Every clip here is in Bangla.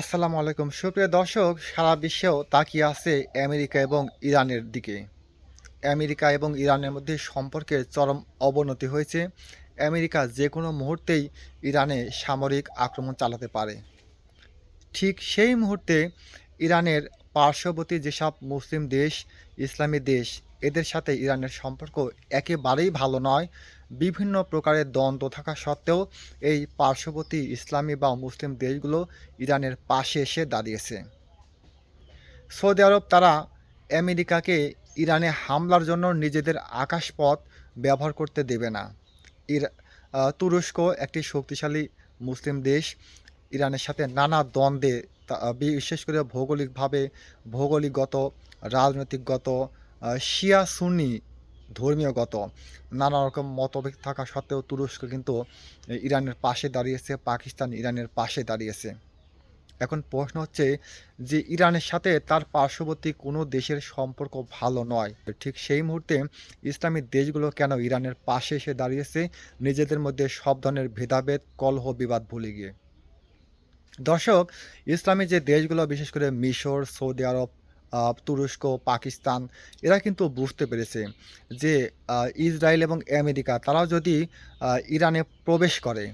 আসসালামু আলাইকুম। সুপ্রিয় দর্শক, সারা বিশ্বেও তাকিয়ে আছে আমেরিকা এবং ইরানের দিকে। আমেরিকা এবং ইরানের মধ্যে সম্পর্কের চরম অবনতি হয়েছে। আমেরিকা যে কোনো মুহূর্তেই ইরানে সামরিক আক্রমণ চালাতে পারে। ঠিক সেই মুহূর্তে ইরানের পার্শ্ববর্তী যেসব মুসলিম দেশ, ইসলামী দেশ এদের সাথে ইরানের সম্পর্ক একেবারেই ভালো নয়। বিভিন্ন প্রকারের দ্বন্দ্ব থাকা সত্ত্বেও এই পার্শ্ববর্তী ইসলামী বা মুসলিম দেশগুলো ইরানের পাশে এসে দাঁড়িয়েছে। সৌদি আরব তারা আমেরিকাকে ইরানে হামলার জন্য নিজেদের আকাশপথ ব্যবহার করতে দেবে না। ইর তুরস্ক একটি শক্তিশালী মুসলিম দেশ। ইরানের সাথে নানা দ্বন্দ্বে বিশেষ করে ভৌগোলিকভাবে ভৌগোলিকগত, রাজনৈতিকগত শিয়া সুন্নি ধর্মীয়গত নানা রকম মতভেদ থাকা সত্ত্বেও তুরস্ক কিন্তু ইরানের পাশে দাঁড়িয়েছে, পাকিস্তান ইরানের পাশে দাঁড়িয়েছে। এখন প্রশ্ন হচ্ছে যে ইরানের সাথে তার পার্শ্ববর্তী কোনো দেশের সম্পর্ক ভালো নয়। ঠিক সেই মুহূর্তে ইসলামী দেশগুলো কেন ইরানের পাশে এসে দাঁড়িয়েছে? নিজেদের মধ্যে সব ধরনের ভেদাভেদ, কলহ, বিবাদ ভুলে গিয়ে। দর্শক, ইসলামী যে দেশগুলো, বিশেষ করে মিশর, সৌদি আরব তুরস্ক, পাকিস্তান, এরা কিন্তু বুঝতে পেরেছে যে ইসরায়েল এবং আমেরিকা, তারাও যদি ইরানে প্রবেশ করে,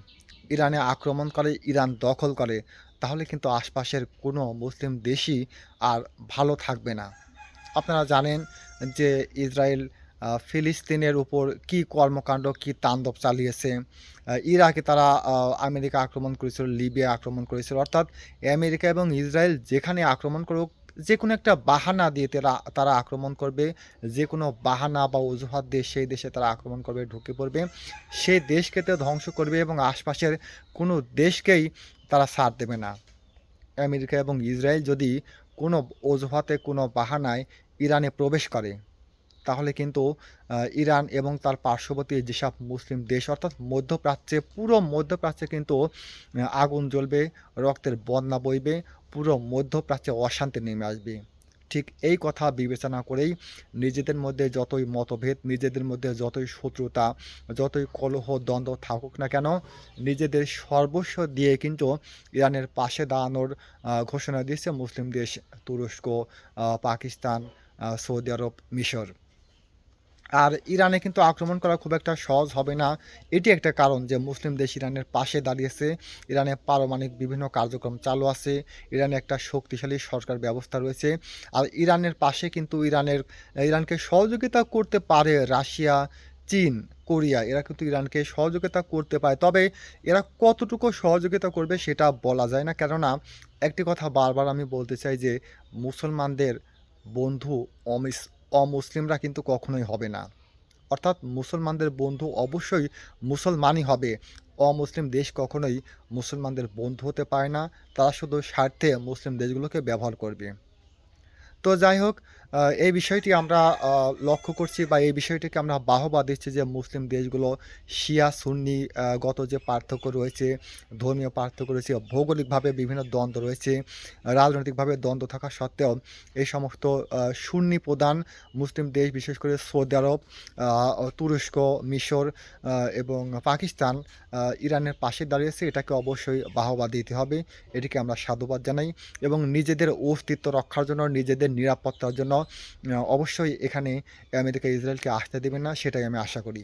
ইরানে আক্রমণ করে, ইরান দখল করে, তাহলে কিন্তু আশপাশের কোনো মুসলিম দেশই আর ভালো থাকবে না। আপনারা জানেন যে, ইসরায়েল ফিলিস্তিনের উপর কি কর্মকাণ্ড, কি তাণ্ডব চালিয়েছে ইরাকে তারা আমেরিকা আক্রমণ করেছিল, লিবিয়া আক্রমণ করেছিল, অর্থাৎ আমেরিকা এবং ইসরায়েল যেখানে আক্রমণ করুক যে কোনো একটা বাহানা দিয়ে তারা তারা আক্রমণ করবে। যে কোনো বাহানা বা অজুহাত দিয়ে সেই দেশে তারা আক্রমণ করবে, ঢুকে পড়বে। সেই দেশকে তো ধ্বংস করবে এবং আশপাশের কোনো দেশকেই তারা ছাড় দেবে না। আমেরিকা এবং ইসরায়েল যদি কোনো অজুহাতে, কোনো বাহানায় ইরানে প্রবেশ করে, তাহলে কিন্তু ইরান এবং তার পার্শ্ববর্তী যেসব মুসলিম দেশ, অর্থাৎ মধ্যপ্রাচ্যে, পুরো মধ্যপ্রাচ্যে কিন্তু, আগুন জ্বলবে, রক্তের বন্যা বইবে পুরো মধ্যপ্রাচ্যে অশান্তি নেমে আসবে। ঠিক এই কথা বিবেচনা করেই নিজেদের মধ্যে যতই মতভেদ, নিজেদের মধ্যে যতই শত্রুতা, যতই কলহ, দ্বন্দ্ব থাকুক না কেন, নিজেদের সর্বস্ব দিয়ে কিন্তু ইরানের পাশে দাঁড়ানোর ঘোষণা দিয়েছে মুসলিম দেশ, তুরস্ক পাকিস্তান সৌদি আরব, মিশর। আর ইরানে কিন্তু আক্রমণ করা খুব একটা সহজ হবে না। এটি একটা কারণ যে মুসলিম দেশ ইরানের পাশে দাঁড়িয়েছে। ইরানে পারমাণবিক বিভিন্ন কার্যক্রম চালু আছে। ইরানে একটা শক্তিশালী সরকার ব্যবস্থা রয়েছে। আর ইরানের পাশে কিন্তু ইরানের, ইরানকে সহযোগিতা করতে পারে রাশিয়া, চীন, কোরিয়া। এরা কিন্তু ইরানকে সহযোগিতা করতে পারে। তবে এরা কতটুকু সহযোগিতা করবে সেটা বলা যায় না। কেননা একটি কথা বারবার আমি বলতে চাই যে মুসলমানদের বন্ধু অমিস অমুসলিমরা কিন্তু কখনোই হবে না। অর্থাৎ মুসলমানদের বন্ধু অবশ্যই মুসলমানই হবে। অমুসলিম দেশ কখনোই মুসলমানদের বন্ধু হতে পারে না। তারা শুধু স্বার্থে মুসলিম দেশগুলোকে ব্যবহার করবে। তো যাই হোক এই বিষয়টি আমরা লক্ষ্য করছি বা এই বিষয়টিকে আমরা বাহবা দিচ্ছি যে মুসলিম দেশগুলো শিয়া, সুন্নি গত যে পার্থক্য রয়েছে, ধর্মীয় পার্থক্য রয়েছে, ভৌগোলিকভাবে বিভিন্ন দ্বন্দ্ব রয়েছে, রাজনৈতিকভাবে দ্বন্দ্ব থাকা সত্ত্বেও এই সমস্ত সুন্নি প্রধান মুসলিম দেশ, বিশেষ করে সৌদি আরব তুরস্ক, মিশর এবং পাকিস্তান ইরানের পাশে দাঁড়িয়েছে, এটাকে অবশ্যই বাহবা দিতে হবে। এটিকে আমরা সাধুবাদ জানাই এবং নিজেদের অস্তিত্ব রক্ষার জন্য, নিজেদের নিরাপত্তার জন্য অবশ্যই এখানে আমেরিকা ইসরায়েলকে আসতে দেবে না সেটাই আমি আশা করি।